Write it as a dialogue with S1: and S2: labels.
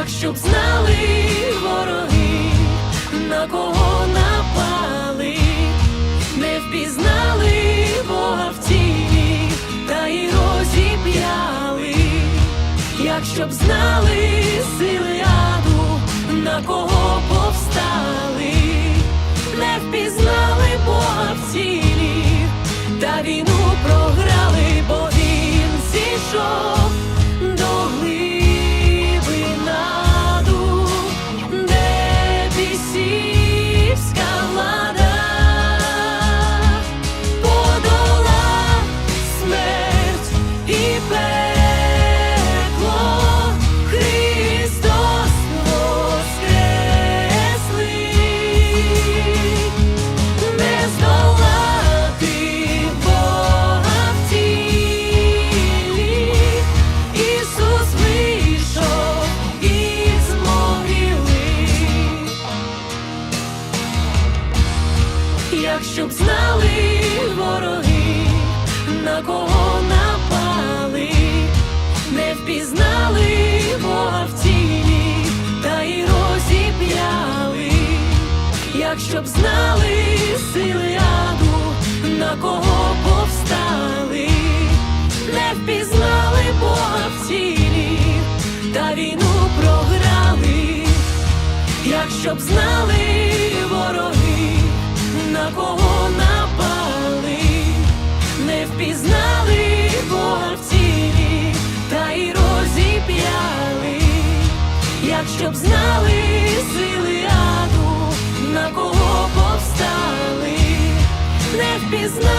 S1: якщо б знали вороги, на кого напали, не впізнали Бога в тілі, та й розіп'яли, якщо б знали сили аду, на кого повстали, не впізнали Бога в тілі, та війну програли, бо він зійшов Якщо б знали вороги, на кого напали, не впізнали Бога в тілі, та й розіп'яли, якщо б знали сили аду, на кого повстали, не впізнали Бога в тілі, та війну програли. Якщо б знали на кого напали, не впізнали Бога в тілі, та й розіп'яли, якщо б знали сили аду, на кого повстали, не впізнали